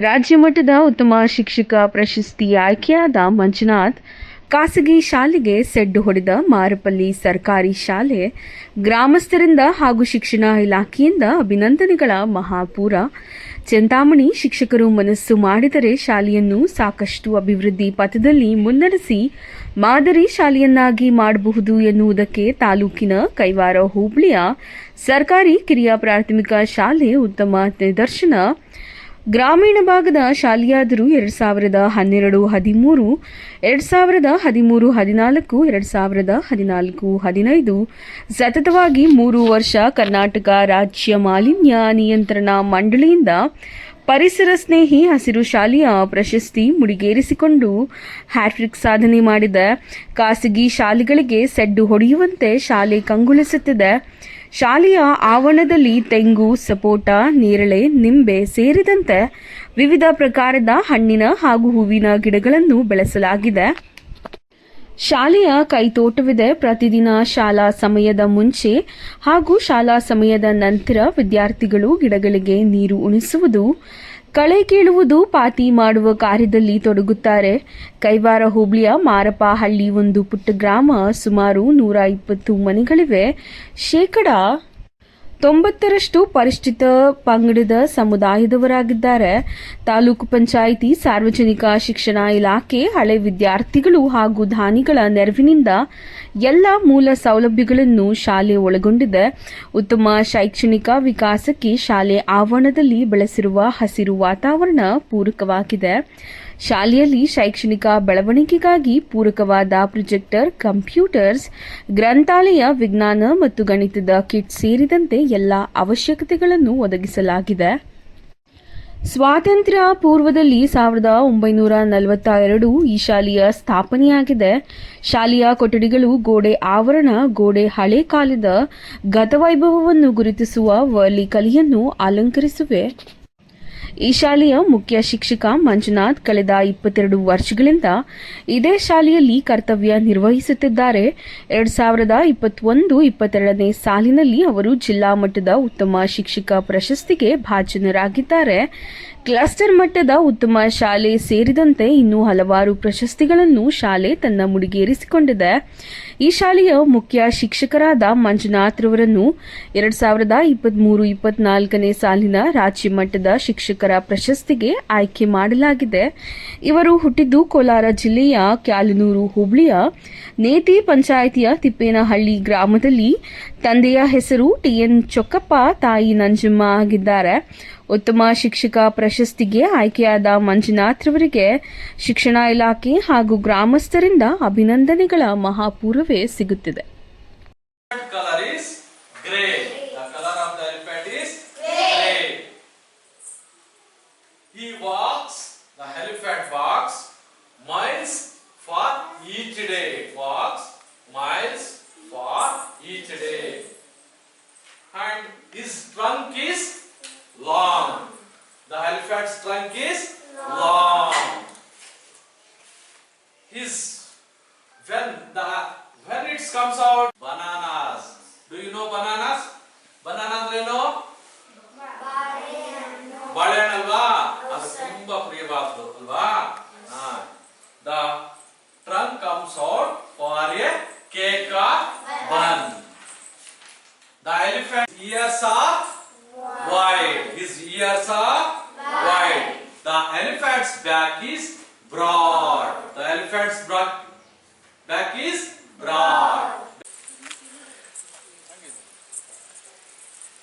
ರಾಜ್ಯ ಮಟ್ಟದ ಉತ್ತಮ ಶಿಕ್ಷಕ ಪ್ರಶಸ್ತಿ ಆಯ್ಕೆಯಾದ ಮಂಜುನಾಥ್ ಖಾಸಗಿ ಶಾಲೆಗೆ ಸೆಡ್ಡು ಹೊಡೆದ ಮಾರಪಲ್ಲಿ ಸರ್ಕಾರಿ ಶಾಲೆ, ಗ್ರಾಮಸ್ಥರಿಂದ ಹಾಗೂ ಶಿಕ್ಷಣ ಇಲಾಖೆಯಿಂದ ಅಭಿನಂದನೆಗಳ ಮಹಾಪೂರ. ಚಿಂತಾಮಣಿ ಶಿಕ್ಷಕರು ಮನಸ್ಸು ಮಾಡಿದರೆ ಶಾಲೆಯನ್ನು ಸಾಕಷ್ಟು ಅಭಿವೃದ್ಧಿ ಪಥದಲ್ಲಿ ಮುನ್ನಡೆಸಿ ಮಾದರಿ ಶಾಲೆಯನ್ನಾಗಿ ಮಾಡಬಹುದು ಎನ್ನುವುದಕ್ಕೆ ತಾಲೂಕಿನ ಕೈವಾರ ಹೋಬಳಿಯ ಸರ್ಕಾರಿ ಕಿರಿಯ ಪ್ರಾಥಮಿಕ ಶಾಲೆ ಉತ್ತಮ ನಿದರ್ಶನ ಗ್ರಾಮೀಣ ಭಾಗದ ಶಾಲೆಯಾದರೂ ಎರಡು ಸಾವಿರದ ಹನ್ನೆರಡು, ಹದಿಮೂರು, ಎರಡು ಸಾವಿರದ ಹದಿಮೂರು, ಹದಿನಾಲ್ಕು, ಎರಡು ಸಾವಿರದ ಹದಿನಾಲ್ಕು, ಹದಿನೈದು ಸತತವಾಗಿ ಮೂರು ವರ್ಷ ಕರ್ನಾಟಕ ರಾಜ್ಯ ಮಾಲಿನ್ಯ ನಿಯಂತ್ರಣ ಮಂಡಳಿಯಿಂದ ಪರಿಸರ ಸ್ನೇಹಿ ಹಸಿರು ಶಾಲೆಯ ಪ್ರಶಸ್ತಿ ಮುಡಿಗೇರಿಸಿಕೊಂಡು ಹ್ಯಾಟ್ರಿಕ್ ಸಾಧನೆ ಮಾಡಿದ ಖಾಸಗಿ ಶಾಲೆಗಳಿಗೆ ಸೆಡ್ಡು ಹೊಡೆಯುವಂತೆ ಶಾಲೆ ಕಂಗೊಳಿಸುತ್ತಿದೆ. ಶಾಲೆಯ ಆವರಣದಲ್ಲಿ ತೆಂಗು, ಸಪೋಟ, ನೇರಳೆ, ನಿಂಬೆ ಸೇರಿದಂತೆ ವಿವಿಧ ಪ್ರಕಾರದ ಹಣ್ಣಿನ ಹಾಗೂ ಹೂವಿನ ಗಿಡಗಳನ್ನು ಬೆಳೆಸಲಾಗಿದೆ. ಶಾಲೆಯ ಕೈತೋಟವಿದೆ. ಪ್ರತಿದಿನ ಶಾಲಾ ಸಮಯದ ಮುಂಚೆ ಹಾಗೂ ಶಾಲಾ ಸಮಯದ ನಂತರ ವಿದ್ಯಾರ್ಥಿಗಳು ಗಿಡಗಳಿಗೆ ನೀರು ಉಣಿಸುವುದು ಕಳೆ ಕೀಳುವುದು ಪಾತಿ ಮಾಡುವ ಕಾರ್ಯದಲ್ಲಿ ತೊಡಗುತ್ತಾರೆ. ಕೈವಾರ ಹೋಬಳಿಯ ಮಾರಪಹಳ್ಳಿ ಒಂದು ಪುಟ್ಟ ಗ್ರಾಮ ಸುಮಾರು ನೂರ ಇಪ್ಪತ್ತು ಮನೆಗಳಿವೆ. ಶೇಕಡ ತೊಂಬತ್ತರಷ್ಟು ಪರಿಷ್ಠಿತ ಪಂಗಡದ ಸಮುದಾಯದವರಾಗಿದ್ದಾರೆ. ತಾಲೂಕು ಪಂಚಾಯಿತಿ, ಸಾರ್ವಜನಿಕ ಶಿಕ್ಷಣ ಇಲಾಖೆ, ಹಳೆ ವಿದ್ಯಾರ್ಥಿಗಳು ಹಾಗೂ ದಾನಿಗಳ ನೆರವಿನಿಂದ ಎಲ್ಲ ಮೂಲ ಸೌಲಭ್ಯಗಳನ್ನು ಶಾಲೆ ಒಳಗೊಂಡಿದೆ. ಉತ್ತಮ ಶೈಕ್ಷಣಿಕ ವಿಕಾಸಕ್ಕೆ ಶಾಲೆ ಆವರಣದಲ್ಲಿ ಬೆಳೆಸಿರುವ ಹಸಿರು ವಾತಾವರಣ ಪೂರಕವಾಗಿದೆ. ಶಾಲೆಯಲ್ಲಿ ಶೈಕ್ಷಣಿಕ ಬೆಳವಣಿಗೆಗಾಗಿ ಪೂರಕವಾದ ಪ್ರೊಜೆಕ್ಟರ್, ಕಂಪ್ಯೂಟರ್ಸ್, ಗ್ರಂಥಾಲಯ, ವಿಜ್ಞಾನ ಮತ್ತು ಗಣಿತದ ಕಿಟ್ ಸೇರಿದಂತೆ ಎಲ್ಲ ಅವಶ್ಯಕತೆಗಳನ್ನು ಒದಗಿಸಲಾಗಿದೆ. ಸ್ವಾತಂತ್ರ್ಯ ಪೂರ್ವದಲ್ಲಿ ಸಾವಿರದ ಒಂಬೈನೂರ ನಲವತ್ತ ಎರಡು ಈ ಶಾಲೆಯ ಸ್ಥಾಪನೆಯಾಗಿದೆ. ಶಾಲೆಯ ಕೊಠಡಿಗಳು ಗೋಡೆ ಆವರಣ, ಗೋಡೆ ಹಳೆ ಕಾಲದ ಗತವೈಭವವನ್ನು ಗುರುತಿಸುವ ವರ್ಲಿ ಕಲಿಯನ್ನು ಅಲಂಕರಿಸುವೆ. ಈ ಶಾಲೆಯ ಮುಖ್ಯ ಶಿಕ್ಷಕ ಮಂಜುನಾಥ್ ಕಳೆದ ಇಪ್ಪತ್ತೆರಡು ವರ್ಷಗಳಿಂದ ಇದೇ ಶಾಲೆಯಲ್ಲಿ ಕರ್ತವ್ಯ ನಿರ್ವಹಿಸುತ್ತಿದ್ದಾರೆ. ಎರಡ್ ಸಾವಿರದ ಇಪ್ಪತ್ತೊಂದು ಇಪ್ಪತ್ತೆರಡನೇ ಸಾಲಿನಲ್ಲಿ ಅವರು ಜಿಲ್ಲಾ ಮಟ್ಟದ ಉತ್ತಮ ಶಿಕ್ಷಕ ಪ್ರಶಸ್ತಿಗೆ ಭಾಜನರಾಗಿದ್ದಾರೆ. ಕ್ಲಸ್ಟರ್ ಮಟ್ಟದ ಉತ್ತಮ ಶಾಲೆ ಸೇರಿದಂತೆ ಇನ್ನೂ ಹಲವಾರು ಪ್ರಶಸ್ತಿಗಳನ್ನು ಶಾಲೆ ತನ್ನ ಮುಡಿಗೇರಿಸಿಕೊಂಡಿದೆ. ಈ ಶಾಲೆಯ ಮುಖ್ಯ ಶಿಕ್ಷಕರಾದ ಮಂಜುನಾಥ್ ರವರನ್ನು ಎರಡ್ ಸಾವಿರದ ಇಪ್ಪತ್ಮೂರು, ಇಪ್ಪತ್ನಾಲ್ಕನೇ ಸಾಲಿನ ರಾಜ್ಯ ಮಟ್ಟದ ಶಿಕ್ಷಕರ ಪ್ರಶಸ್ತಿಗೆ ಆಯ್ಕೆ ಮಾಡಲಾಗಿದೆ. ಇವರು ಹುಟ್ಟಿದ್ದು ಕೋಲಾರ ಜಿಲ್ಲೆಯ ಕ್ಯಾಲನೂರು ಹುಬ್ಳಿಯ ನೇತಿ ಪಂಚಾಯಿತಿಯ ತಿಪ್ಪೇನಹಳ್ಳಿ ಗ್ರಾಮದಲ್ಲಿ ತಂದೆಯ ಹೆಸರು ಟಿ ಎನ್ ಚೊಕ್ಕಪ್ಪ, ತಾಯಿ ನಂಜಮ್ಮ ಆಗಿದ್ದಾರೆ. ಉತ್ತಮ ಶಿಕ್ಷಕ ಪ್ರಶಸ್ತಿಗೆ ಆಯ್ಕೆಯಾದ ಮಂಜುನಾಥ್ ರವರಿಗೆ ಶಿಕ್ಷಣ ಇಲಾಖೆ ಹಾಗೂ ಗ್ರಾಮಸ್ಥರಿಂದ ಅಭಿನಂದನೆಗಳ ಮಹಾಪೂರವೇ ಸಿಗುತ್ತಿದೆ. his trunk is long. The elephant's trunk is long. His when the when it comes out bananas do you know bananas banana ಅಂದ್ರೇನು ಬಾಳೆಹಣ್ಣು ಅಲ್ವಾ ಅದು ತುಂಬಾ ಪ್ರಿಯವಾದ್ದು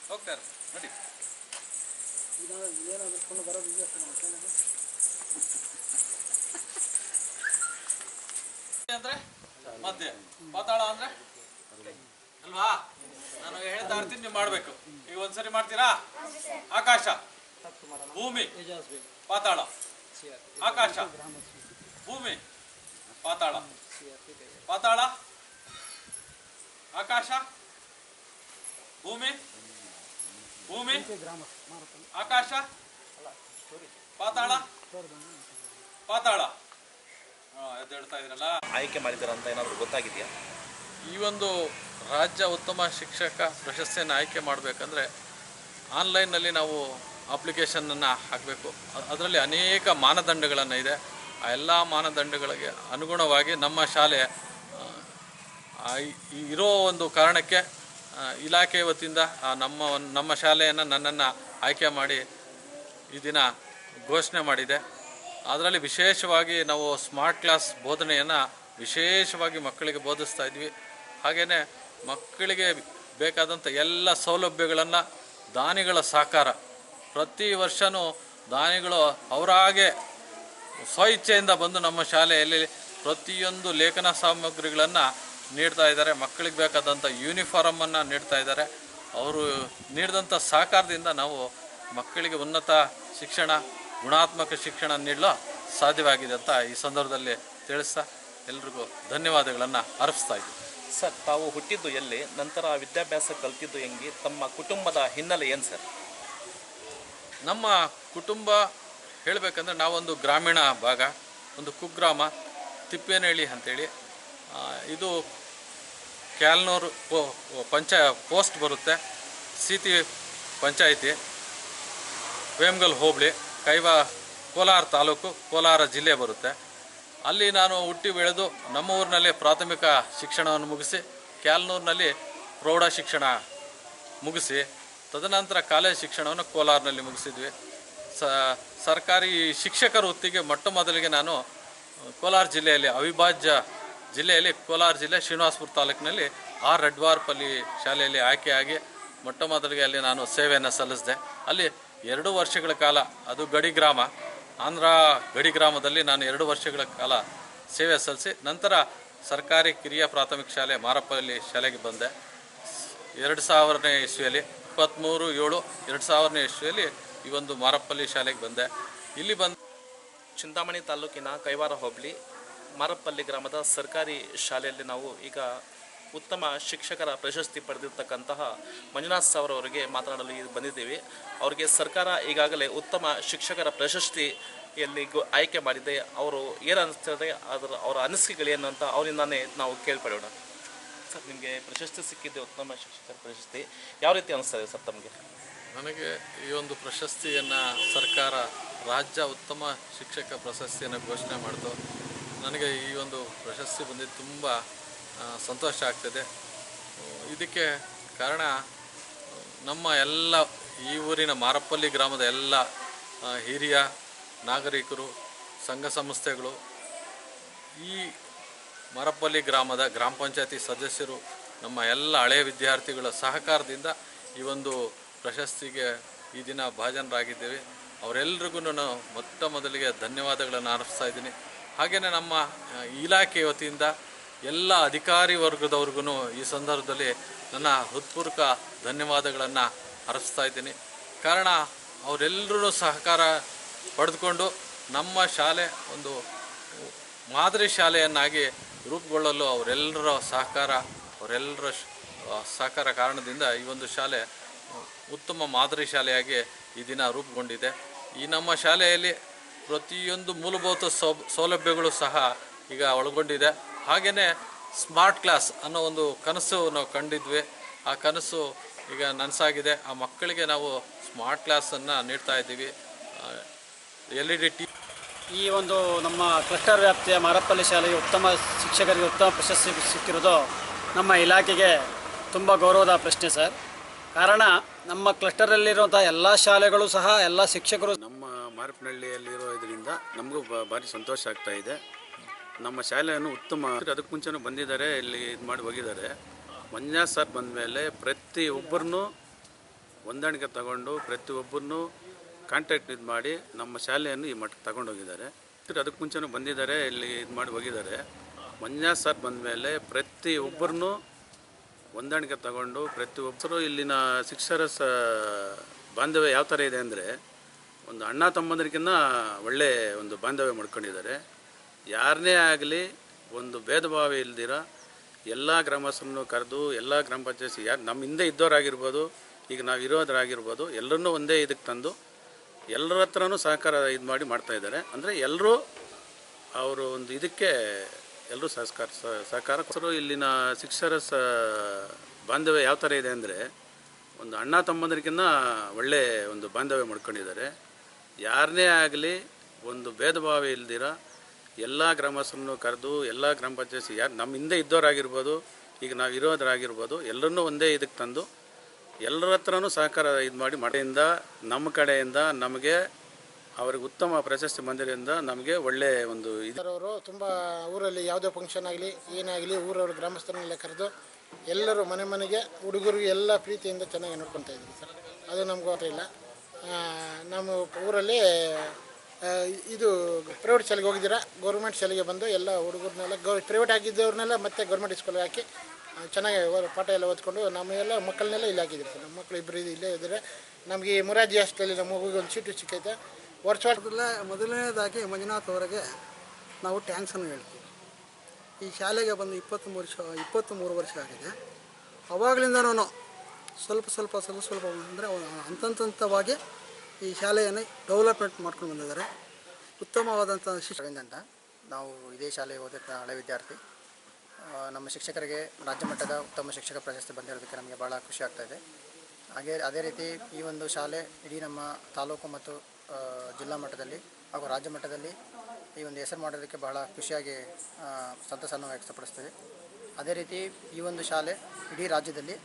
ಹೋಗ್ತಾರೆ. ನೋಡಿ. ಅಂದ್ರೆ? ಮಧ್ಯ. ಪಾತಾಳ ಅಂದ್ರೆ? ಅಲ್ವಾ? ನಾನು ಹೇಳ್ತಾ ಇರ್ತೀನಿ, ನೀವು ಮಾಡ್ಬೇಕು. ಈಗ ಒಂದ್ಸರಿ ಮಾಡ್ತೀರಾ? ಆಕಾಶ. ಭೂಮಿ. ಪಾತಾಳ. ಆಕಾಶ. ಭೂಮಿ. ಪಾತಾಳ. ಪಾತಾಳ. ಆಕಾಶ. ಭೂಮಿ. ಭೂಮಿ ಆಕಾಶ ಪಾತಾಳ ಪಾತಾಳ. ಹಾ ಎದ್ದೇಳ್ತಾ ಇದ್ರಲ್ಲ ಆಯ್ಕೆ ಮಾಡಿದಾರೆ ಅಂತ ಏನಾದರೂ ಗೊತ್ತಾಗಿದೆಯಾ? ಈ ಒಂದು ರಾಜ್ಯ ಉತ್ತಮ ಶಿಕ್ಷಕ ಪ್ರಶಸ್ತಿಯನ್ನು ಆಯ್ಕೆ ಮಾಡಬೇಕಂದ್ರೆ ಆನ್ಲೈನ್ನಲ್ಲಿ ನಾವು ಅಪ್ಲಿಕೇಶನನ್ನು ಹಾಕಬೇಕು. ಅದರಲ್ಲಿ ಅನೇಕ ಮಾನದಂಡಗಳನ್ನು ಇದೆ. ಆ ಎಲ್ಲ ಮಾನದಂಡಗಳಿಗೆ ಅನುಗುಣವಾಗಿ ನಮ್ಮ ಶಾಲೆ ಇರೋ ಒಂದು ಕಾರಣಕ್ಕೆ ಇಲಾಖೆ ವತಿಯಿಂದ ನಮ್ಮ ನಮ್ಮ ಶಾಲೆಯನ್ನು ನನ್ನನ್ನು ಆಯ್ಕೆ ಮಾಡಿ ಈ ದಿನ ಘೋಷಣೆ ಮಾಡಿದೆ. ಅದರಲ್ಲಿ ವಿಶೇಷವಾಗಿ ನಾವು ಸ್ಮಾರ್ಟ್ ಕ್ಲಾಸ್ ಬೋಧನೆಯನ್ನು ವಿಶೇಷವಾಗಿ ಮಕ್ಕಳಿಗೆ ಬೋಧಿಸ್ತಾ ಇದ್ವಿ. ಹಾಗೆಯೇ ಮಕ್ಕಳಿಗೆ ಬೇಕಾದಂಥ ಎಲ್ಲ ಸೌಲಭ್ಯಗಳನ್ನು, ದಾನಿಗಳ ಸಾಕಾರ. ಪ್ರತಿ ವರ್ಷವೂ ದಾನಿಗಳು ಅವರಾಗೆ ಸ್ವಇಚ್ಛೆಯಿಂದ ಬಂದು ನಮ್ಮ ಶಾಲೆಯಲ್ಲಿ ಪ್ರತಿಯೊಂದು ಲೇಖನ ಸಾಮಗ್ರಿಗಳನ್ನು ನೀಡ್ತಾ ಇದ್ದಾರೆ. ಮಕ್ಕಳಿಗೆ ಬೇಕಾದಂಥ ಯೂನಿಫಾರಮನ್ನು ನೀಡ್ತಾ ಇದ್ದಾರೆ. ಅವರು ನೀಡಿದಂಥ ಸಹಕಾರದಿಂದ ನಾವು ಮಕ್ಕಳಿಗೆ ಉನ್ನತ ಶಿಕ್ಷಣ ಗುಣಾತ್ಮಕ ಶಿಕ್ಷಣ ನೀಡಲು ಸಾಧ್ಯವಾಗಿದೆ ಅಂತ ಈ ಸಂದರ್ಭದಲ್ಲಿ ತಿಳಿಸ್ತಾ ಎಲ್ರಿಗೂ ಧನ್ಯವಾದಗಳನ್ನು ಅರ್ಪಿಸ್ತಾ ಇದ್ದೀವಿ ಸರ್ ತಾವು ಹುಟ್ಟಿದ್ದು ಎಲ್ಲಿ? ನಂತರ ವಿದ್ಯಾಭ್ಯಾಸ ಕಲ್ತಿದ್ದು ಹೆಂಗೆ? ತಮ್ಮ ಕುಟುಂಬದ ಹಿನ್ನೆಲೆ ಏನು ಸರ್? ನಮ್ಮ ಕುಟುಂಬ ಹೇಳಬೇಕಂದ್ರೆ ನಾವೊಂದು ಗ್ರಾಮೀಣ ಭಾಗ ಒಂದು ಕುಗ್ರಾಮ ತಿಪ್ಪೇನಹಳ್ಳಿ ಅಂಥೇಳಿ ಇದು ಕ್ಯಾಲ್ನೂರು ಪಂಚ, ಪೋಸ್ಟ್ ಬರುತ್ತೆ. ಸೀತಿ ಪಂಚಾಯಿತಿ. ವೇಮ್ಗಲ್ ಹೋಬಳಿ, ಕೈವಾ, ಕೋಲಾರ ತಾಲೂಕು, ಕೋಲಾರ ಜಿಲ್ಲೆ ಬರುತ್ತೆ. ಅಲ್ಲಿ ನಾನು ಹುಟ್ಟಿ ಬೆಳೆದು ನಮ್ಮ ಊರಿನಲ್ಲಿ ಪ್ರಾಥಮಿಕ ಶಿಕ್ಷಣವನ್ನು ಮುಗಿಸಿ, ಕ್ಯಾಲ್ನೂರಿನಲ್ಲಿ ಪ್ರೌಢ ಶಿಕ್ಷಣ ಮುಗಿಸಿ, ತದನಂತರ ಕಾಲೇಜ್ ಶಿಕ್ಷಣವನ್ನು ಕೋಲಾರ್ನಲ್ಲಿ ಮುಗಿಸಿದ್ವಿ. ಸರ್ಕಾರಿ ಶಿಕ್ಷಕರ ವೃತ್ತಿಗೆ ಮೊಟ್ಟ ಮೊದಲಿಗೆ ನಾನು, ಕೋಲಾರ ಜಿಲ್ಲೆಯಲ್ಲಿ ಅವಿಭಾಜ್ಯ ಜಿಲ್ಲೆಯಲ್ಲಿ ಕೋಲಾರ ಜಿಲ್ಲೆ ಶ್ರೀನಿವಾಸಪುರ ತಾಲೂಕಿನಲ್ಲಿ ಆರ್ ರಡ್ವಾರ್ಪಲ್ಲಿ ಶಾಲೆಯಲ್ಲಿ ಆಯ್ಕೆಯಾಗಿ ಮೊಟ್ಟ ಮೊದಲಿಗೆ ಅಲ್ಲಿ ನಾನು ಸೇವೆಯನ್ನು ಸಲ್ಲಿಸಿದೆ. ಅಲ್ಲಿ ಎರಡು ವರ್ಷಗಳ ಕಾಲ ಅದು ಗಡಿ ಗ್ರಾಮ, ಆಂಧ್ರ ಗಡಿ ಗ್ರಾಮದಲ್ಲಿ ನಾನು ಎರಡು ವರ್ಷಗಳ ಕಾಲ ಸೇವೆ ಸಲ್ಲಿಸಿ, ನಂತರ ಸರ್ಕಾರಿ ಕಿರಿಯ ಪ್ರಾಥಮಿಕ ಶಾಲೆ ಮಾರಪ್ಪಲ್ಲಿ ಶಾಲೆಗೆ ಬಂದೆ. ಎರಡು ಸಾವಿರನೇ ಇಸ್ವಿಯಲ್ಲಿ ಇಪ್ಪತ್ತ್ಮೂರು ಏಳು ಎರಡು ಸಾವಿರನೇ ಇಸ್ವಿಯಲ್ಲಿ ಈ ಒಂದು ಮಾರಪ್ಪಲ್ಲಿ ಶಾಲೆಗೆ ಬಂದೆ. ಇಲ್ಲಿ ಬಂದು ಚಿಂತಾಮಣಿ ತಾಲೂಕಿನ ಕೈವಾರ ಹೋಬಳಿ ಮಾರಪ್ಪಲ್ಲಿ ಗ್ರಾಮದ ಸರ್ಕಾರಿ ಶಾಲೆಯಲ್ಲಿ ನಾವು ಈಗ ಉತ್ತಮ ಶಿಕ್ಷಕರ ಪ್ರಶಸ್ತಿ ಪಡೆದಿರ್ತಕ್ಕಂತಹ ಮಂಜುನಾಥ್ ಸಾವರ್ ಅವರಿಗೆ ಮಾತನಾಡಲು ಬಂದಿದ್ದೀವಿ. ಅವರಿಗೆ ಸರ್ಕಾರ ಈಗಾಗಲೇ ಉತ್ತಮ ಶಿಕ್ಷಕರ ಪ್ರಶಸ್ತಿಯಲ್ಲಿ ಆಯ್ಕೆ ಮಾಡಿದೆ. ಅವರು ಏನು ಅನಿಸ್ತದೆ, ಅದರ ಅವರ ಅನಿಸಿಕೆಗಳೇನು ಅಂತ ಅವರಿಂದಾನೇ ನಾವು ಕೇಳ್ಪಡೋಣ ಸರ್, ನಿಮಗೆ ಪ್ರಶಸ್ತಿ ಸಿಕ್ಕಿದ್ದೆ, ಉತ್ತಮ ಶಿಕ್ಷಕರ ಪ್ರಶಸ್ತಿ. ಯಾವ ರೀತಿ ಅನಿಸ್ತದೆ ಸರ್ ತಮಗೆ? ನನಗೆ ಈ ಒಂದು ಪ್ರಶಸ್ತಿಯನ್ನು ಸರ್ಕಾರ ರಾಜ್ಯ ಉತ್ತಮ ಶಿಕ್ಷಕ ಪ್ರಶಸ್ತಿಯನ್ನು ಘೋಷಣೆ ಮಾಡಿತು. ನನಗೆ ಈ ಒಂದು ಪ್ರಶಸ್ತಿ ಬಂದಿದ್ದು ತುಂಬ ಸಂತೋಷ ಆಗ್ತದೆ. ಇದಕ್ಕೆ ಕಾರಣ, ನಮ್ಮ ಎಲ್ಲ, ಈ ಊರಿನ ಮಾರಪ್ಪಲ್ಲಿ ಗ್ರಾಮದ ಎಲ್ಲ ಹಿರಿಯ ನಾಗರಿಕರು, ಸಂಘ ಸಂಸ್ಥೆಗಳು, ಈ ಮರಪ್ಪಲ್ಲಿ ಗ್ರಾಮದ ಗ್ರಾಮ ಪಂಚಾಯತಿ ಸದಸ್ಯರು, ನಮ್ಮ ಎಲ್ಲ ಹಳೆಯ ವಿದ್ಯಾರ್ಥಿಗಳ ಸಹಕಾರದಿಂದ ಈ ಒಂದು ಪ್ರಶಸ್ತಿಗೆ ಈ ದಿನ ಭಾಜನರಾಗಿದ್ದೇವೆ. ಅವರೆಲ್ಲರಿಗೂ ನಾನು ಮೊಟ್ಟ ಮೊದಲಿಗೆ ಧನ್ಯವಾದಗಳನ್ನು ಅರ್ಪಿಸ್ತಾ ಇದ್ದೀನಿ. ಹಾಗೆಯೇ ನಮ್ಮ ಇಲಾಖೆ ವತಿಯಿಂದ ಎಲ್ಲ ಅಧಿಕಾರಿ ವರ್ಗದವ್ರಿಗೂ ಈ ಸಂದರ್ಭದಲ್ಲಿ ನನ್ನ ಹೃತ್ಪೂರ್ವಕ ಧನ್ಯವಾದಗಳನ್ನು ಅರ್ಪಿಸ್ತಾ ಇದ್ದೀನಿ. ಕಾರಣ, ಅವರೆಲ್ಲರೂ ಸಹಕಾರ ಪಡೆದುಕೊಂಡು ನಮ್ಮ ಶಾಲೆ ಒಂದು ಮಾದರಿ ಶಾಲೆಯನ್ನಾಗಿ ರೂಪುಗೊಳ್ಳಲು ಅವರೆಲ್ಲರ ಸಹಕಾರ ಅವರೆಲ್ಲರ ಸಹಕಾರ ಕಾರಣದಿಂದ ಈ ಒಂದು ಶಾಲೆ ಉತ್ತಮ ಮಾದರಿ ಶಾಲೆಯಾಗಿ ಈ ದಿನ ರೂಪುಗೊಂಡಿದೆ. ಈ ನಮ್ಮ ಶಾಲೆಯಲ್ಲಿ ಪ್ರತಿಯೊಂದು ಮೂಲಭೂತ ಸೌಲಭ್ಯಗಳು ಸಹ ಈಗ ಒಳಗೊಂಡಿದೆ. ಹಾಗೆಯೇ ಸ್ಮಾರ್ಟ್ ಕ್ಲಾಸ್ ಅನ್ನೋ ಒಂದು ಕನಸು ನಾವು ಕಂಡಿದ್ವಿ. ಆ ಕನಸು ಈಗ ನನಸಾಗಿದೆ. ಆ ಮಕ್ಕಳಿಗೆ ನಾವು ಸ್ಮಾರ್ಟ್ ಕ್ಲಾಸನ್ನು ನೀಡ್ತಾ ಇದ್ದೀವಿ. ಎಲ್ ಇ ಡಿ ಟಿ ಈ ಒಂದು ನಮ್ಮ ಕ್ಲಸ್ಟರ್ ವ್ಯಾಪ್ತಿಯ ಮಾರಪ್ಪಲ್ಲಿ ಶಾಲೆಗೆ ಉತ್ತಮ ಶಿಕ್ಷಕರಿಗೆ ಉತ್ತಮ ಪ್ರಶಸ್ತಿ ಸಿಕ್ಕಿರೋದು ನಮ್ಮ ಇಲಾಖೆಗೆ ತುಂಬ ಗೌರವದ ಪ್ರಶ್ನೆ ಸರ್. ಕಾರಣ ನಮ್ಮ ಕ್ಲಸ್ಟರಲ್ಲಿರುವಂಥ ಎಲ್ಲ ಶಾಲೆಗಳು ಸಹ ಎಲ್ಲ ಶಿಕ್ಷಕರು ನಮ್ಮ ಮಾರಪ್ಪನಹಳ್ಳಿಯಲ್ಲಿರೋ ಇದರಿಂದ ನಮಗೂ ಭಾರಿ ಸಂತೋಷ ಆಗ್ತಾ ಇದೆ. ನಮ್ಮ ಶಾಲೆಯನ್ನು ಉತ್ತಮ ಅದಕ್ಕೆ ಮುಂಚೆನೂ ಬಂದಿದ್ದಾರೆ, ಇಲ್ಲಿ ಇದು ಮಾಡಿ ಹೋಗಿದ್ದಾರೆ. ಮಂಜಾ ಸರ್ ಬಂದ ಮೇಲೆ ಪ್ರತಿ ಒಬ್ಬರನ್ನು ಹೊಂದಾಣಿಕೆ ತಗೊಂಡು, ಪ್ರತಿ ಒಬ್ಬರನ್ನು ಕಾಂಟ್ಯಾಕ್ಟ್ ಇದು ಮಾಡಿ ನಮ್ಮ ಶಾಲೆಯನ್ನು ಈ ಮಟ್ಟಕ್ಕೆ ತಗೊಂಡೋಗಿದ್ದಾರೆ ಅದಕ್ಕೆ ಮುಂಚೆನೂ ಬಂದಿದ್ದಾರೆ, ಇಲ್ಲಿ ಇದು ಮಾಡಿ ಹೋಗಿದ್ದಾರೆ. ಮಂಜಾ ಸರ್ ಬಂದ ಮೇಲೆ ಪ್ರತಿ ಒಬ್ಬರನ್ನು ಹೊಂದಾಣಿಕೆ ತಗೊಂಡು, ಪ್ರತಿ ಒಬ್ಬರು ಇಲ್ಲಿನ ಶಿಕ್ಷಕರ ಸ, ಬಾಂಧವ್ಯ ಯಾವ ಥರ ಇದೆ ಅಂದರೆ ಒಂದು ಅಣ್ಣ ತಮ್ಮಂದರಿಗಿನ್ನ ಒಳ್ಳೆ ಒಂದು ಬಾಂಧವ್ಯ ಮಾಡ್ಕೊಂಡಿದ್ದಾರೆ. ಯಾರನ್ನೇ ಆಗಲಿ ಒಂದು ಭೇದ ಭಾವ ಇಲ್ದಿರ ಎಲ್ಲ ಗ್ರಾಮಸ್ಥರನ್ನು ಕರೆದು ಎಲ್ಲ ಗ್ರಾಮ ಪಂಚಾಯತ್ ಯಾರು ನಮ್ಮ ಹಿಂದೆ ಇದ್ದವರಾಗಿರ್ಬೋದು, ಈಗ ನಾವು ಇರೋದ್ರಾಗಿರ್ಬೋದು, ಎಲ್ಲರನ್ನೂ ಒಂದೇ ಇದಕ್ಕೆ ತಂದು ಎಲ್ಲರ ಹತ್ರನೂ ಸಹಕಾರ ಇದು ಮಾಡಿ ಮಾಡ್ತಾ ಇದ್ದಾರೆ. ಅಂದರೆ ಎಲ್ಲರೂ ಅವರು ಒಂದು ಇದಕ್ಕೆ ಎಲ್ಲರೂ ಸಹಕಾರ ಸಹಕಾರ ಇಲ್ಲಿನ ಶಿಕ್ಷರ ಸ, ಬಾಂಧವ್ಯ ಯಾವ ಥರ ಇದೆ ಅಂದರೆ ಒಂದು ಅಣ್ಣ ತಮ್ಮಂದರಿಗಿನ್ನ ಒಳ್ಳೆ ಒಂದು ಬಾಂಧವ್ಯ ಮಾಡ್ಕೊಂಡಿದ್ದಾರೆ. ಯಾರನ್ನೇ ಆಗಲಿ ಒಂದು ಭೇದ ಭಾವ ಇಲ್ದಿರ ಎಲ್ಲ ಗ್ರಾಮಸ್ಥರನ್ನು ಕರೆದು ಎಲ್ಲ ಗ್ರಾಮ ಪಂಚಾಯತ್ ಯಾರು ನಮ್ಮ ಹಿಂದೆ ಇದ್ದವರಾಗಿರ್ಬೋದು, ಈಗ ನಾವು ಇರೋದ್ರಾಗಿರ್ಬೋದು, ಎಲ್ಲರನ್ನೂ ಒಂದೇ ಇದಕ್ಕೆ ತಂದು ಎಲ್ಲರ ಹತ್ರನೂ ಸಹಕಾರ ಇದು ಮಾಡಿ ಮಡೆಯಿಂದ ನಮ್ಮ ಕಡೆಯಿಂದ ನಮಗೆ ಅವ್ರಿಗೆ ಉತ್ತಮ ಪ್ರಶಸ್ತಿ ಬಂದಿರೋದ್ರಿಂದ ನಮಗೆ ಒಳ್ಳೆ ಒಂದು ಇದರವರು ತುಂಬ ಊರಲ್ಲಿ ಯಾವುದೇ ಫಂಕ್ಷನ್ ಆಗಲಿ, ಏನಾಗಲಿ ಊರವರು ಗ್ರಾಮಸ್ಥರನ್ನೆಲ್ಲ ಕರೆದು ಎಲ್ಲರೂ ಮನೆ ಮನೆಗೆ ಹುಡುಗರಿಗೆ ಎಲ್ಲ ಪ್ರೀತಿಯಿಂದ ಚೆನ್ನಾಗಿ ನೋಡ್ಕೊತಾ ಇದ್ದೀವಿ ಸರ್. ಅದು ನಮ್ಗೆ ಗೊತ್ತಿಲ್ಲ ನಮ್ಮ ಊರಲ್ಲಿ ಇದು ಪ್ರೈವೇಟ್ ಶಾಲೆಗೆ ಹೋಗಿದ್ದೀರಾ? ಗೌರ್ಮೆಂಟ್ ಶಾಲೆಗೆ ಬಂದು ಎಲ್ಲ ಹುಡುಗರನ್ನೆಲ್ಲ ಗೌ ಪ್ರೈವೇಟ್ ಆಗಿದ್ದವ್ರನ್ನೆಲ್ಲ ಮತ್ತೆ ಗೌರ್ಮೆಂಟ್ ಸ್ಕೂಲ್ಗೆ ಹಾಕಿ ಚೆನ್ನಾಗಿ ಪಾಠ ಎಲ್ಲ ಓದ್ಕೊಂಡು ನಮ್ಮೆಲ್ಲ ಮಕ್ಕಳನ್ನೆಲ್ಲ ಇಲ್ಲಿ ಹಾಕಿದ್ದೀರಿ ಸರ್. ನಮ್ಮ ಮಕ್ಕಳು ಇಬ್ಬರು ಇಲ್ಲೇ ಇದ್ದಾರೆ. ನಮಗೆ ಈ ಮುರಾರ್ಜಿ ಹಾಸ್ಟೆಲಲ್ಲಿ ನಮ್ಮ ಮಗುಗೆ ಒಂದು ಸೀಟು ಸಿಕ್ಕೈತೆ. ವರ್ಷ ಮೊದಲನೇದಾಗಿ ಮಂಜುನಾಥ್ ಅವರಿಗೆ ನಾವು ಟ್ಯಾಂಕ್ಸನ್ನು ಹೇಳ್ತೀವಿ. ಈ ಶಾಲೆಗೆ ಬಂದು ಇಪ್ಪತ್ತ್ಮೂರು ವರ್ಷ ಇಪ್ಪತ್ತ್ಮೂರು ವರ್ಷ ಆಗಿದೆ. ಅವಾಗಲಿಂದನೂ ಸ್ವಲ್ಪ ಸ್ವಲ್ಪ ಸ್ವಲ್ಪ ಸ್ವಲ್ಪ ಅಂದರೆ ಹಂತಂತವಾಗಿ ಈ ಶಾಲೆಯನ್ನು ಡೆವಲಪ್ಮೆಂಟ್ ಮಾಡ್ಕೊಂಡು ಬಂದಿದ್ದಾರೆ. ಉತ್ತಮವಾದಂಥ ಶಿಕ್ಷಣದಿಂದ ನಾವು ಇದೇ ಶಾಲೆಗೆ ಓದ ಹಳೆ ವಿದ್ಯಾರ್ಥಿ. ನಮ್ಮ ಶಿಕ್ಷಕರಿಗೆ ರಾಜ್ಯ ಮಟ್ಟದ ಉತ್ತಮ ಶಿಕ್ಷಕ ಪ್ರಶಸ್ತಿ ಬಂದಿರೋದಕ್ಕೆ ನಮಗೆ ಭಾಳ ಖುಷಿ ಇದೆ. ಹಾಗೆ ಅದೇ ರೀತಿ ಈ ಒಂದು ಶಾಲೆ ಇಡೀ ನಮ್ಮ ತಾಲೂಕು ಮತ್ತು ಜಿಲ್ಲಾ ಮಟ್ಟದಲ್ಲಿ ಹಾಗೂ ರಾಜ್ಯ ಮಟ್ಟದಲ್ಲಿ ಈ ಒಂದು ಹೆಸರು ಮಾಡೋದಕ್ಕೆ ಬಹಳ ಖುಷಿಯಾಗಿ ಸಂತಸವನ್ನು ವ್ಯಕ್ತಪಡಿಸ್ತೀವಿ ಅದೇ ರೀತಿ ಈ ಒಂದು ಶಾಲೆ ಇಡೀ ರಾಜ್ಯದಲ್ಲಿ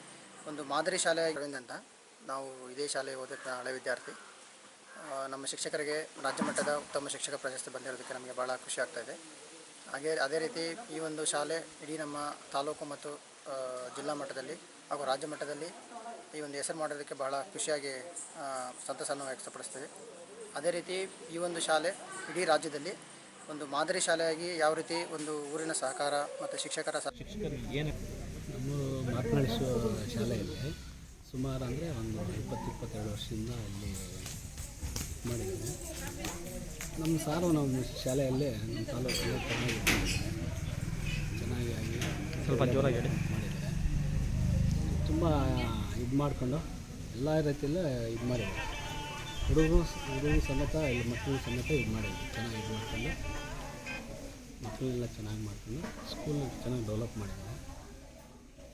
ಒಂದು ಮಾದರಿ ಶಾಲೆ ಅಂತ ನಾವು ಇದೇ ಶಾಲೆ ಓದಿದ ಹಳೆ ವಿದ್ಯಾರ್ಥಿ ನಮ್ಮ ಶಿಕ್ಷಕರಿಗೆ ರಾಜ್ಯ ಮಟ್ಟದ ಉತ್ತಮ ಶಿಕ್ಷಕ ಪ್ರಶಸ್ತಿ ಬಂದಿರೋದಕ್ಕೆ ನಮಗೆ ಭಾಳ ಖುಷಿ ಆಗ್ತಾ ಇದೆ. ಹಾಗೆ ಅದೇ ರೀತಿ ಈ ಒಂದು ಶಾಲೆ ಇಡೀ ನಮ್ಮ ತಾಲೂಕು ಮತ್ತು ಜಿಲ್ಲಾ ಮಟ್ಟದಲ್ಲಿ ಹಾಗೂ ರಾಜ್ಯ ಮಟ್ಟದಲ್ಲಿ ಈ ಒಂದು ಹೆಸರು ಮಾಡೋದಕ್ಕೆ ಬಹಳ ಖುಷಿಯಾಗಿ ಸಂತಸವನ್ನು ವ್ಯಕ್ತಪಡಿಸ್ತೀವಿ. ಅದೇ ರೀತಿ ಈ ಒಂದು ಶಾಲೆ ಇಡೀ ರಾಜ್ಯದಲ್ಲಿ ಒಂದು ಮಾದರಿ ಶಾಲೆಯಾಗಿ ಯಾವ ರೀತಿ ಒಂದು ಊರಿನ ಸಹಕಾರ ಮತ್ತು ಶಿಕ್ಷಕರ ಸಹ ನಮ್ಮ ಮಾತನಾಡಿಸುವ ಶಾಲೆಯಲ್ಲಿ ಸುಮಾರು ಅಂದರೆ ಒಂದು ಇಪ್ಪತ್ತು ಇಪ್ಪತ್ತೆರಡು ವರ್ಷದಿಂದ ಅಲ್ಲಿ ಮಾಡಿದ್ದೇನೆ. ನಮ್ಮ ಸಾರು ನಮ್ಮ ಶಾಲೆಯಲ್ಲೇ ನಮ್ಮ ತಾಲೂಕಲ್ಲಿ ಚೆನ್ನಾಗಿ ಚೆನ್ನಾಗಿ ಆಗಿ ಸ್ವಲ್ಪ ಜೋರಾಗಿ ಮಾಡಿದ್ದಾರೆ. ತುಂಬ ಇದು ಮಾಡಿಕೊಂಡು ಎಲ್ಲ ರೀತಿಯಲ್ಲೇ ಇದು ಮಾಡಿದ್ದಾರೆ. ಹುಡುಗರು ಹುಡುಗರು ಸಮೇತ ಇಲ್ಲಿ ಮಕ್ಕಳು ಸಮೇತ ಇದು ಮಾಡಿದ್ರು ಚೆನ್ನಾಗಿ ಇದು ಮಾಡ್ಕೊಂಡು ಮಕ್ಕಳೆಲ್ಲ ಚೆನ್ನಾಗಿ ಮಾಡ್ಕೊಂಡು ಸ್ಕೂಲ್ ಚೆನ್ನಾಗಿ ಡೆವಲಪ್ ಮಾಡಿದ್ದಾರೆ.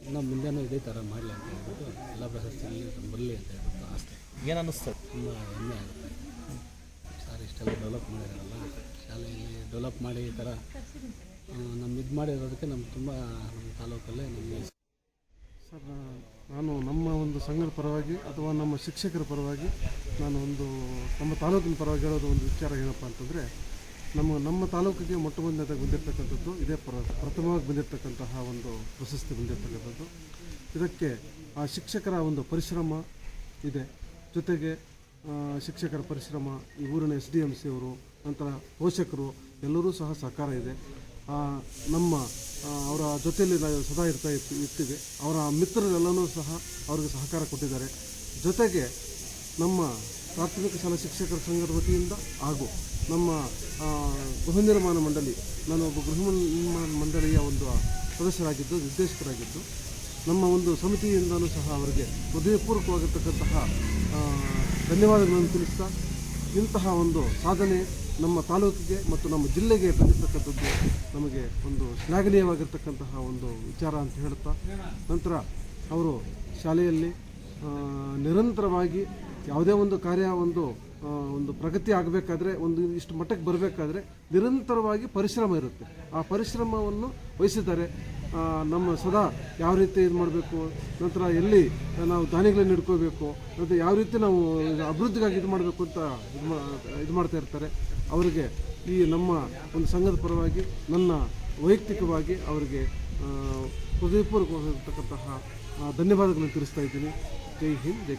ಇನ್ನು ಮುಂದೆನೂ ಇದೇ ಥರ ಮಾಡಲಿ ಅಂತ ಹೇಳ್ಬಿಟ್ಟು ಎಲ್ಲ ಪ್ರಶಸ್ತಿಯಲ್ಲಿ ಬರಲಿ ಅಂತ ಹೇಳ್ಬಿಟ್ಟು ಆಸ್ತೆ ಏನು ಅನ್ನಿಸ್ತದೆ ತುಂಬ ಹೆಮ್ಮೆ ಆಗುತ್ತೆ. ಸರ್ ಇಷ್ಟೆಲ್ಲ ಡೆವಲಪ್ ಮಾಡಿರಲ್ಲ ಶಾಲೆಯಲ್ಲಿ ಡೆವಲಪ್ ಮಾಡಿ ಈ ಥರ ನಮ್ಮ ಇದು ಮಾಡಿರೋದಕ್ಕೆ ನಮ್ಗೆ ತುಂಬ ನಮ್ಮ ತಾಲೂಕಲ್ಲೇ ನಮಗೆ ಸರ್ ನಾನು ನಮ್ಮ ಒಂದು ಸಂಘದ ಪರವಾಗಿ ಅಥವಾ ನಮ್ಮ ಶಿಕ್ಷಕರ ಪರವಾಗಿ ನಾನು ಒಂದು ನಮ್ಮ ತಾಲೂಕಿನ ಪರವಾಗಿ ಹೇಳೋದು ಒಂದು ವಿಚಾರ ಏನಪ್ಪ ಅಂತಂದರೆ ನಮ್ಮ ನಮ್ಮ ತಾಲೂಕಿಗೆ ಮೊಟ್ಟ ಮೊದಲನೇದಾಗಿ ಬಂದಿರತಕ್ಕಂಥದ್ದು, ಇದೇ ಪ್ರ, ಪ್ರಥಮವಾಗಿ ಬಂದಿರತಕ್ಕಂತಹ ಒಂದು ಪ್ರಶಸ್ತಿ ಬಂದಿರತಕ್ಕಂಥದ್ದು. ಇದಕ್ಕೆ, ಆ ಶಿಕ್ಷಕರ ಒಂದು ಪರಿಶ್ರಮ ಇದೆ. ಜೊತೆಗೆ ಶಿಕ್ಷಕರ ಪರಿಶ್ರಮ, ಈ ಊರಿನ ಎಸ್ ಡಿ ಎಂ ಸಿ ಅವರು, ನಂತರ ಪೋಷಕರು, ಎಲ್ಲರೂ ಸಹ ಸಹಕಾರ ಇದೆ. ನಮ್ಮ ಅವರ ಜೊತೆಯಲ್ಲಿ ನಾವು ಸದಾ ಇರ್ತಾ ಇತ್ತು ಇರ್ತೀವಿ. ಅವರ ಮಿತ್ರರೆಲ್ಲನೂ ಸಹ ಅವ್ರಿಗೆ ಸಹಕಾರ ಕೊಟ್ಟಿದ್ದಾರೆ. ಜೊತೆಗೆ, ನಮ್ಮ ಪ್ರಾಥಮಿಕ ಶಾಲಾ ಶಿಕ್ಷಕರ ಸಂಘದ ವತಿಯಿಂದ ಹಾಗೂ ನಮ್ಮ ಗೃಹ ನಿರ್ಮಾಣ ಮಂಡಳಿ, ನಾನು ಒಬ್ಬ ಗೃಹ ನಿರ್ಮಾಣ ಮಂಡಳಿಯ ಒಂದು ಸದಸ್ಯರಾಗಿದ್ದು, ನಿರ್ದೇಶಕರಾಗಿದ್ದು, ನಮ್ಮ ಒಂದು ಸಮಿತಿಯಿಂದಲೂ ಸಹ ಅವರಿಗೆ ಹೃದಯಪೂರ್ವಕವಾಗಿರ್ತಕ್ಕಂತಹ ಧನ್ಯವಾದಗಳನ್ನು ತಿಳಿಸ್ತಾ, ಇಂತಹ ಒಂದು ಸಾಧನೆ ನಮ್ಮ ತಾಲೂಕಿಗೆ ಮತ್ತು ನಮ್ಮ ಜಿಲ್ಲೆಗೆ ಬಂದಿರತಕ್ಕಂಥದ್ದು ನಮಗೆ ಒಂದು ಶ್ಲಾಘನೀಯವಾಗಿರ್ತಕ್ಕಂತಹ ಒಂದು ವಿಚಾರ ಅಂತ ಹೇಳ್ತಾ ನಂತರ ಅವರು ಶಾಲೆಯಲ್ಲಿ ನಿರಂತರವಾಗಿ ಯಾವುದೇ ಒಂದು ಕಾರ್ಯ, ಒಂದು ಒಂದು ಪ್ರಗತಿ ಆಗಬೇಕಾದ್ರೆ, ಒಂದು ಇಷ್ಟು ಮಟ್ಟಕ್ಕೆ ಬರಬೇಕಾದ್ರೆ ನಿರಂತರವಾಗಿ ಪರಿಶ್ರಮ ಇರುತ್ತೆ. ಆ ಪರಿಶ್ರಮವನ್ನು ವಹಿಸಿದ್ದಾರೆ. ನಮ್ಮ ಸದಾ ಯಾವ ರೀತಿ ಇದು ಮಾಡಬೇಕು, ನಂತರ ಎಲ್ಲಿ ನಾವು ದಾನಿಗಳನ್ನು ಇಟ್ಕೋಬೇಕು ಮತ್ತು ಯಾವ ರೀತಿ ನಾವು ಅಭಿವೃದ್ಧಿಗಾಗಿ ಇದು ಮಾಡಬೇಕು ಅಂತ ಇದು ಮಾ, ಇದು ಮಾಡ್ತಾ ಇರ್ತಾರೆ. ಅವರಿಗೆ ಈ ನಮ್ಮ ಒಂದು ಸಂಘದ ಪರವಾಗಿ, ನನ್ನ ವೈಯಕ್ತಿಕವಾಗಿ ಅವರಿಗೆ ಹೃದಯಪೂರ್ವಕವಾಗಿರ್ತಕ್ಕಂತಹ ಧನ್ಯವಾದಗಳನ್ನು ತಿಳಿಸ್ತಾ ಇದ್ದೀನಿ. ಜೈ ಹಿಂದ್, ಜೈ